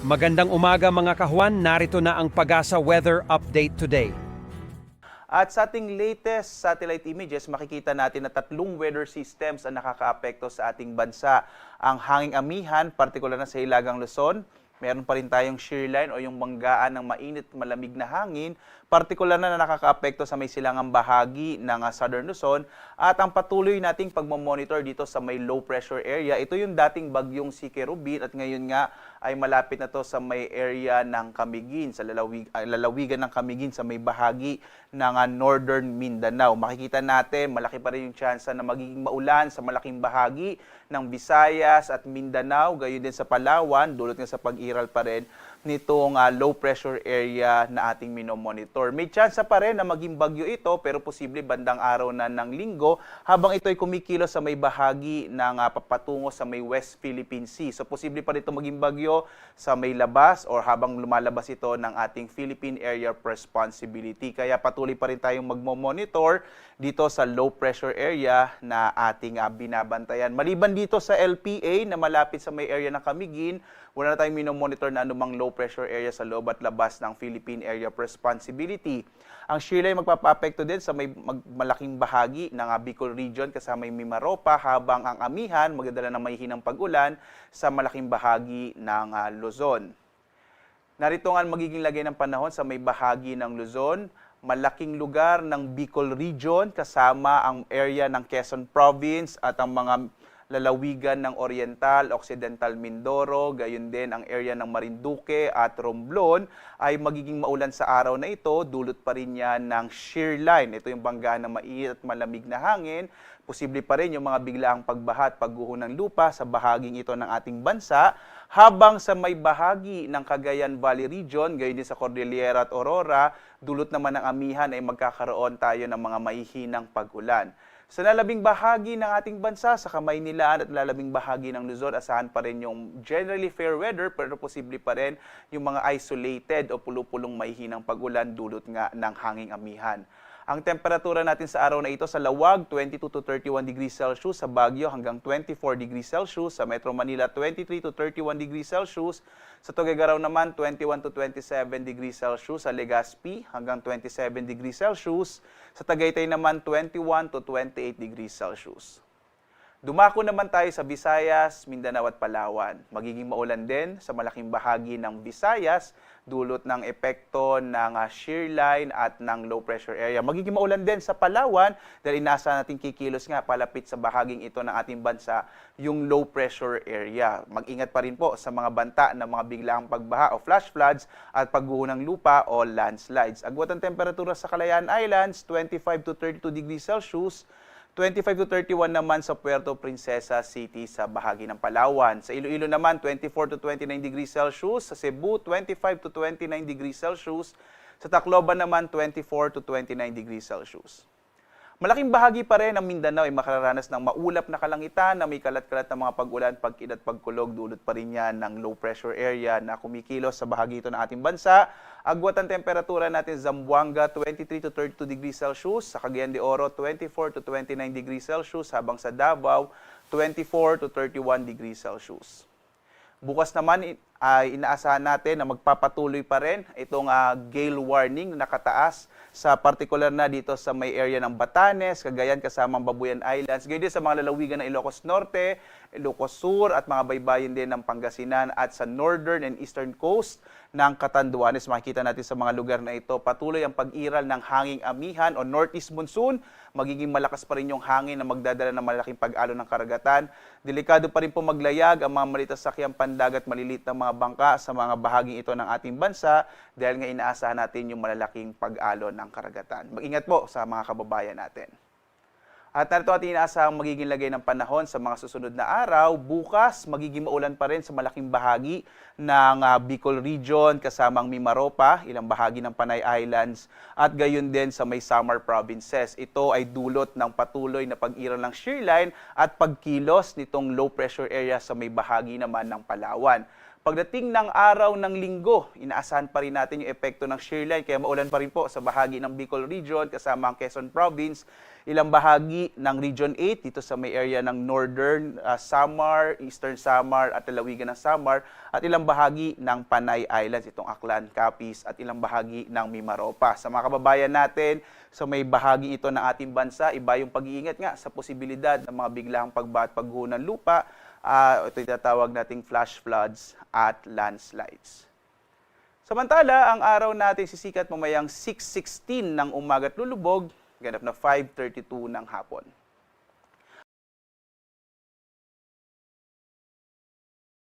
Magandang umaga mga kahuan, narito na ang Pagasa Weather Update today. At sa ating latest satellite images, makikita natin na tatlong weather systems ang nakakaapekto sa ating bansa. Ang hanging amihan, partikular na sa Hilagang Luzon, meron pa rin tayong shear line o yung banggaan ng mainit malamig na hangin, partikular na na nakakaapekto sa may silangang bahagi ng ah, Southern Luzon at ang patuloy nating pagmamonitor dito sa may low pressure area. Ito yung dating bagyong si Kerubin at ngayon nga ay malapit na to sa may area ng Camiguin, sa lalawig, ah, lalawigan ng Camiguin sa may bahagi ng ah, Northern Mindanao. Makikita natin, malaki pa rin yung chance na magiging maulan sa malaking bahagi ng Visayas at Mindanao, gayon din sa Palawan, dulot nga sa pag-iral pa rin nitong ah, low pressure area na ating minomonitor. May chance pa rin na maging bagyo ito pero posible bandang araw na ng linggo habang ito ay kumikilos sa may bahagi ng ah, papatungo sa may West Philippine Sea. So posible pa rin ito maging bagyo sa may labas or habang lumalabas ito ng ating Philippine Area of Responsibility. Kaya patuloy pa rin tayong magmo-monitor dito sa low pressure area na ating ah, binabantayan. Maliban dito sa LPA na malapit sa may area ng Camiguin, wala na tayong minomonitor na anumang low pressure area sa loob at labas ng Philippine Area of Responsibility. Ang shear line magpapaapekto din sa may malaking bahagi ng ah, Bicol Region kasama yung Mimaropa habang ang amihan magdadala ng mahihinang pag-ulan sa malaking bahagi ng ah, Luzon. Narito nga magiging lagay ng panahon sa may bahagi ng Luzon, malaking lugar ng Bicol Region kasama ang area ng Quezon Province at ang mga lalawigan ng Oriental, Occidental Mindoro, gayon din ang area ng Marinduque at Romblon ay magiging maulan sa araw na ito. Dulot pa rin yan ng shear line. Ito yung bangga na mainit at malamig na hangin. Posible pa rin yung mga biglaang pagbaha at pagguho ng lupa sa bahaging ito ng ating bansa. Habang sa may bahagi ng Cagayan Valley Region, gayon din sa Cordillera at Aurora, dulot naman ng amihan ay magkakaroon tayo ng mga mahihinang pag-ulan. Sa lalabing bahagi ng ating bansa, sa Kamaynilaan at lalabing bahagi ng Luzon, asahan pa rin yung generally fair weather pero posible pa rin yung mga isolated o pulupulong mahihinang pag-ulan dulot nga ng hanging amihan. Ang temperatura natin sa araw na ito sa Lawag, 22 to 31 degrees Celsius, sa Baguio hanggang 24 degrees Celsius, sa Metro Manila 23 to 31 degrees Celsius, sa Tuguegarao naman 21 to 27 degrees Celsius, sa Legazpi hanggang 27 degrees Celsius, sa Tagaytay naman 21 to 28 degrees Celsius. Dumako naman tayo sa Visayas, Mindanao at Palawan. Magiging maulan din sa malaking bahagi ng Visayas dulot ng epekto ng ah, shear line at ng low pressure area. Magiging maulan din sa Palawan dahil inasa natin kikilos nga palapit sa bahaging ito ng ating bansa yung low pressure area. Mag-ingat pa rin po sa mga banta ng mga biglaang pagbaha o flash floods at pagguho ng lupa o landslides. Agwat ang temperatura sa Calayan Islands, 25 to 32 degrees Celsius. 25 to 31 naman sa Puerto Princesa City sa bahagi ng Palawan. Sa Iloilo naman, 24 to 29 degrees Celsius. Sa Cebu, 25 to 29 degrees Celsius. Sa Tacloban naman, 24 to 29 degrees Celsius. Malaking bahagi pa rin ng Mindanao ay makararanas ng maulap na kalangitan na may kalat-kalat na mga pag-ulan, pag-inat, pagkulog, dulot pa rin yan ng low pressure area na kumikilos sa bahagi ito ng ating bansa. Agwat ang temperatura natin sa Zamboanga 23 to 32 degrees Celsius, sa Cagayan de Oro 24 to 29 degrees Celsius, habang sa Davao 24 to 31 degrees Celsius. Bukas naman ay inaasahan natin na magpapatuloy pa rin itong ah, gale warning na nakataas sa particular na dito sa may area ng Batanes, Cagayan kasama ang Babuyan Islands, gayon din sa mga lalawigan ng Ilocos Norte, Ilocos Sur at mga baybayin din ng Pangasinan at sa northern and eastern coast ng Catanduanes. Makikita natin sa mga lugar na ito patuloy ang pag-iral ng hanging amihan o northeast monsoon. Magiging malakas pa rin yung hangin na magdadala ng malaking pag-alo ng karagatan. Delikado pa rin po maglayag ang mga malitas sakyang pandagat malilit na mga bangka sa mga bahaging ito ng ating bansa dahil nga inaasahan natin yung malalaking pag-alo ng karagatan. Mag-ingat po sa mga kababayan natin. At narito ating inaasahang magiging lagay ng panahon sa mga susunod na araw. Bukas, magiging maulan pa rin sa malaking bahagi ng ah, Bicol Region kasama ang Mimaropa, ilang bahagi ng Panay Islands, at gayon din sa may Samar Provinces. Ito ay dulot ng patuloy na pag-iral ng shear line at pagkilos nitong low pressure area sa may bahagi naman ng Palawan. Pagdating ng araw ng linggo, inaasahan pa rin natin yung epekto ng shear line kaya maulan pa rin po sa bahagi ng Bicol Region kasama ang Quezon Province. ilang bahagi ng Region 8 dito sa may area ng Northern uh, Samar, Eastern Samar at lalawigan ng Samar at ilang bahagi ng Panay Islands, itong Aklan, Capiz at ilang bahagi ng Mimaropa. Sa mga kababayan natin, sa may bahagi ito ng ating bansa, iba yung pag-iingat nga sa posibilidad ng mga biglang pagba at pagguho ng lupa, uh, ito tinatawag nating flash floods at landslides. Samantala, ang araw natin sisikat mamayang 6.16 ng umaga at lulubog, ganap na 5.32 ng hapon.